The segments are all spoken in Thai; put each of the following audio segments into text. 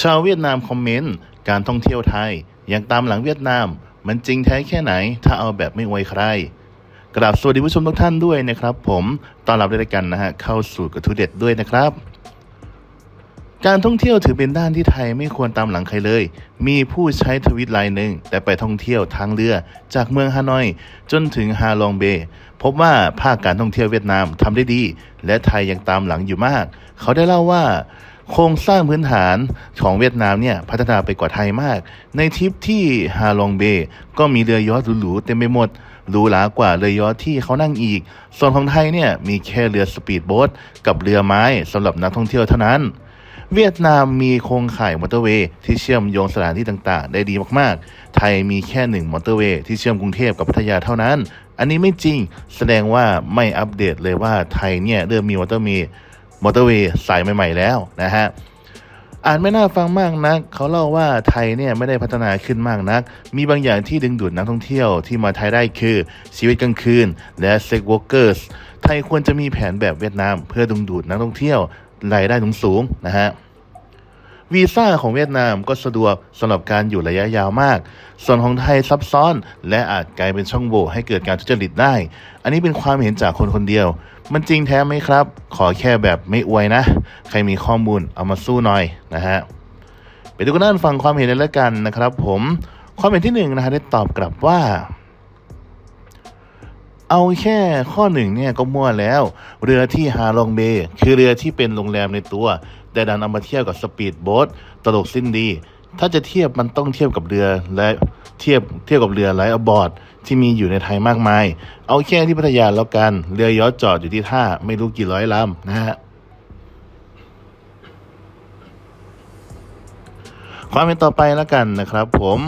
ชาวเวียดนามคอมเมนต์ การท่องเที่ยวไทย ยังตามหลังเวียดนาม มันจริงแท้แค่ไหน ถ้าเอาแบบไม่อวยใคร กราบสวัสดีผู้ชมทุกท่านด้วยนะครับ ผมต้อนรับด้วยกันนะฮะ เข้าสู่กระทู้เด็ดด้วยนะครับ การท่องเที่ยวถือเป็นด้านที่ไทยไม่ควรตามหลังใครเลย มีผู้ใช้ทวิตไลน์หนึ่งแต่ไปท่องเที่ยวทางเรือ จากเมืองฮานอย จนถึงฮาลองเบย์พบว่าภาคการท่องเที่ยวเวียดนามทำได้ดี และไทยยังตามหลังอยู่มาก เขาได้เล่าว่า โครงสร้างพื้นฐานของเวียดนามเนี่ยพัฒนาไปกว่าไทยมาก ในทริปที่ฮาลองเบย์ก็มีเรือยอชต์หรูๆเต็มไปหมดหรูหรากว่าเรือยอชต์ที่เขานั่งอีก ส่วนของไทยเนี่ยมีแค่เรือสปีดโบ๊ทกับเรือไม้สำหรับนักท่องเที่ยวเท่านั้น เวียดนามมีโครงข่ายมอเตอร์เวย์ที่เชื่อมโยงสถานที่ต่างๆ ได้ดีมากๆ ไทยมีแค่หนึ่งมอเตอร์เวย์ที่เชื่อมกรุงเทพกับพัทยาเท่านั้น อันนี้ไม่จริง แสดงว่าไม่อัปเดตเลยว่าไทยเนี่ยเริ่มมีมอเตอร์เวย์ มอเตอร์เวย์สายใหม่ๆแล้วนะฮะอ่านไม่น่าฟังมากนัก เขาเล่าว่าไทยเนี่ยไม่ได้พัฒนาขึ้นมากนัก มีบางอย่างที่ดึงดูดนักท่องเที่ยวที่มาไทยได้คือชีวิตกลางคืน และเซ็กวอร์เกอร์สไทยควรจะมีแผนแบบเวียดนาม เพื่อดึงดูดนักท่องเที่ยวรายได้สูงๆนะฮะ วีซ่าของเวียดนามก็สะดวกสำหรับการอยู่ระยะยาวมาก ส่วนของไทยซับซ้อน และอาจกลายเป็นช่องโหว่ให้เกิดการทุจริตได้ อันนี้เป็นความเห็นจากคนคนเดียว มันจริงแท้ไหมครับ ขอแค่แบบไม่อวยนะ ใครมีข้อมูลเอามาสู้หน่อยนะฮะ ไปดูกันด้านฟังความเห็นเลยแล้วกันนะครับ ผม ความเห็นที่หนึ่งนะฮะได้ตอบกลับว่า เอาแค่ข้อหนึ่งเนี่ยก็มั่วแล้ว เรือที่ฮาลองเบย์คือเรือที่เป็นโรงแรมในตัว แต่ดันเอามาเทียบกับสปีดโบ๊ทตลกสิ้นดี ถ้าจะเทียบมันต้องเทียบกับเรือและเทียบเทียบกับเรือไร้อบอร์ดที่มีอยู่ในไทยมากมาย เอาแค่ที่พัทยาแล้วกัน เรือยอชจอดอยู่ที่ท่าไม่รู้กี่ร้อยลำนะฮะความเป็นต่อไปแล้วกันนะครับผม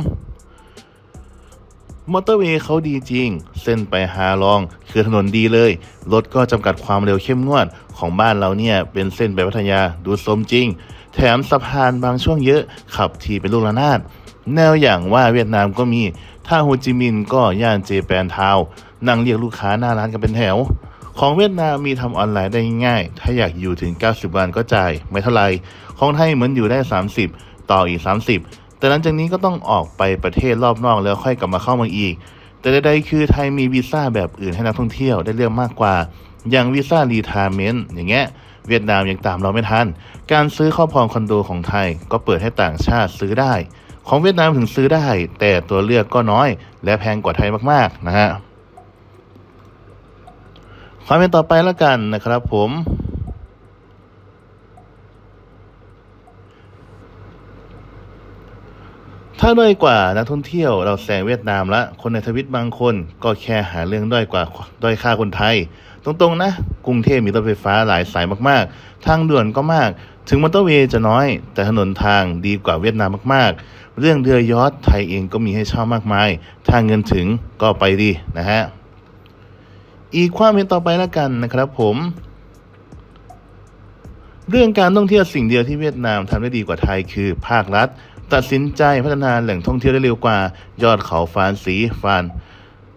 มอเตอร์เวย์เขาดีจริง เส้นไปฮาลอง คือถนนดีเลย รถก็จำกัดความเร็วเข้มงวด ของบ้านเราเนี่ยเป็นเส้นไปพัทยาดูสมจริง แถมสะพานบางช่วงเยอะ ขับทีเป็นลูกระนาด แนวอย่างว่าเวียดนามก็มี ถ้าโฮจิมินห์ก็ย่านเจแปนทาวน์นั่งเรียกลูกค้าหน้าร้านกันเป็นแถวของเวียดนามมีทำออนไลน์ได้ง่าย ถ้าอยากอยู่ถึง 90 วันก็จ่าย ไม่เท่าไหร่ของไทยเหมือนอยู่ได้ 30 ต่ออีก 30 แต่หลังจากนี้ก็ต้องออกไปประเทศรอบนอกแล้วค่อยกลับมาเข้าเมืองอีก แต่ใดๆคือไทยมีวีซ่าแบบอื่นให้นักท่องเที่ยวได้เลือกมากกว่า อย่างวีซ่ารีทาเมนต์อย่างเงี้ยเวียดนามยังตามเราไม่ทัน การซื้อครอบครองคอนโดของไทยก็เปิดให้ต่างชาติซื้อได้ ของเวียดนามถึงซื้อได้ แต่ตัวเลือกก็น้อย และแพงกว่าไทยมากๆนะฮะความเป็นต่อไปแล้วกันนะครับผม ถ้าด้อยกว่านักท่องเที่ยวเราแซงเวียดนามละ คนในทวิตบางคนก็แค่หาเรื่องด้อยกว่าด้อยค่าคนไทย ตรงๆนะ กรุงเทพมีรถไฟฟ้าหลายสายมากๆ ทางด่วนก็มาก ถึงมอเตอร์เวย์จะน้อย แต่ถนนทางดีกว่าเวียดนามมากๆ เรื่องเรือยอชต์ไทยเองก็มีให้เช่ามากมายถ้าเงินถึงก็ไปดีนะฮะ อีกความเห็นต่อไปแล้วกันนะครับผมเรื่องการท่องเที่ยวสิ่งเดียวที่เวียดนามทำได้ดีกว่าไทยคือภาครัฐ ตัดสินใจพัฒนาแหล่งท่องเที่ยวได้เร็วกว่า ยอดเขาฟานสีฟาน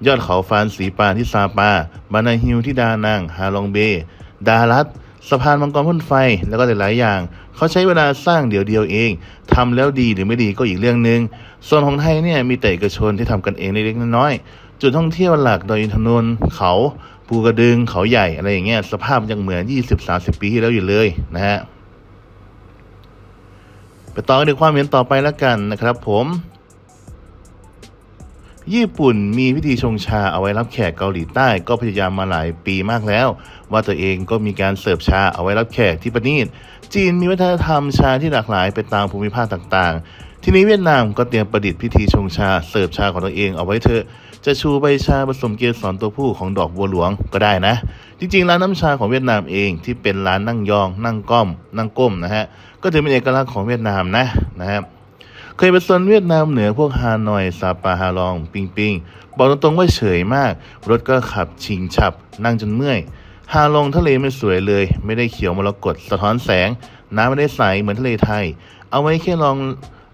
ยอดเขาฟานสีปานที่ซาปาบานาฮิลที่ดานังฮาลองเบ ดารัตสะพานมังกรพ่นไฟแล้วก็หลายๆอย่าง เขาใช้เวลาสร้างเดียวเดียวๆเองทำแล้วดีหรือไม่ดีก็อีกเรื่องหนึ่งส่วนของไทยเนี่ยมีแต่เอกชนที่ทำกันเองเล็กๆน้อยๆจุดท่องเที่ยวหลักดอยอินทนนท์เขาภูกระดึงเขาใหญ่อะไรอย่างเงี้ยสภาพยังเหมือน 20-30 ปีที่แล้วอยู่เลยนะฮะ ต่อกันในความเห็นต่อไปแล้วกันนะครับ ผม ญี่ปุ่นมีพิธีชงชาเอาไว้รับแขกเกาหลีใต้ก็พยายามมาหลายปีมากแล้ว ว่าตัวเองก็มีการเสิร์ฟชาเอาไว้รับแขกที่ประณีตจีนมีวัฒนธรรมชาที่หลากหลายไปตามภูมิภาคต่างๆ ทีนี้เวียดนามก็เตรียมประดิษฐ์พิธีชงชาเสิร์ฟชาของตัวเองเอาไว้เถอะ จะชูใบชาผสมเกสรตัวผู้ของดอกบัวหลวงก็ได้นะ จริงๆ ร้านน้ำชาของเวียดนามเองที่เป็นร้านนั่งยอง นั่งก้อม นั่งก้มนะฮะ ก็ถือเป็นเอกลักษณ์ของเวียดนามนะนะครับเคยไปโซนเวียดนามเหนือพวกฮานอยซาปาฮาลอง ปิงปิงบอกตรงๆว่าเฉยมาก รถก็ขับชิงฉับ นั่งจนเมื่อยฮาลองทะเลไม่สวยเลย ไม่ได้เขียวมรกตสะท้อนแสง น้ำไม่ได้ใสเหมือนทะเลไทย เอาไว้แค่ลอง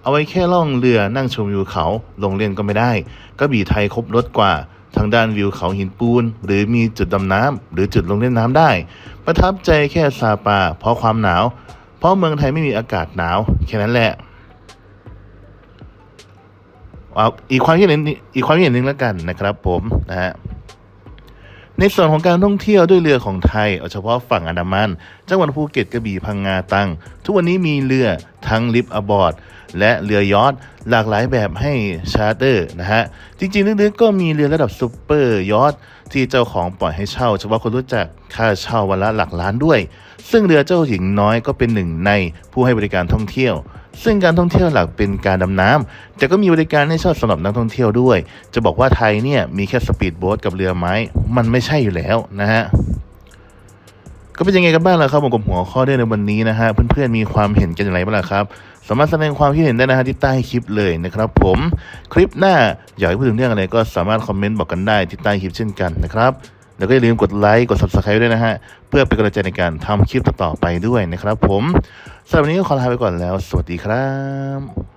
เอาไว้แค่ล่องเรือนั่งชมวิวเขาลงเล่นก็ไม่ได้ กระบี่ไทยครบรถกว่า ทางด้านวิวเขาหินปูน หรือมีจุดดำน้ำหรือจุดลงเล่นน้ำได้ ประทับใจแค่ซาปาเพราะความหนาว เพราะเมืองไทยไม่มีอากาศหนาวแค่นั้นแหละเอาอีกความคิดเห็นอีกความคิดเห็นหนึ่งแล้วกันนะครับผมนะฮะ ในส่วนของการท่องเที่ยวด้วยเรือของไทยเอาเฉพาะฝั่งอันดามัน จังหวัดภูเก็ตกระบี่พังงาตัง ทุกวันนี้มีเรือทั้งลิฟต์อบอร์ดและเรือยอทหลากหลายแบบให้ชาร์เตอร์นะฮะ จริงๆลึกๆก็มีเรือระดับซูเปอร์ยอทที่เจ้าของปล่อยให้เช่าเฉพาะคนรู้จักค่าเช่าวันละหลักล้านด้วย ซึ่งเรือเจ้าหญิงน้อยก็เป็นหนึ่งในผู้ให้บริการท่องเที่ยว ซึ่งการท่องเที่ยวหลักเป็นการดำน้ำแต่ก็มีบริการให้เช่าสำหรับนักท่องเที่ยวด้วย จะบอกว่าไทยเนี่ยมีแค่สปีดโบ๊ทกับเรือไม้ มันไม่ใช่อยู่แล้วนะฮะก็เป็นยังไงกันบ้างล่ะครับผมกับหัวข้อเรื่องในวันนี้นะฮะเพื่อนๆมีความเห็นกันอย่างไรบ้างล่ะครับ สามารถแสดงความคิดเห็นได้นะฮะที่ใต้คลิปเลยนะครับ ผมคลิปหน้าอยากให้พูดถึงเรื่องอะไรก็สามารถคอมเมนต์บอกกันได้ที่ใต้คลิปเช่นกันนะครับ แล้วก็อย่าลืมกดไลค์กด subscribe ด้วยนะฮะ เพื่อเป็นกำลังใจในการทำคลิปต่อๆไปด้วยนะครับผมสำหรับวันนี้ก็ขอลาไปก่อนแล้ว สวัสดีครับ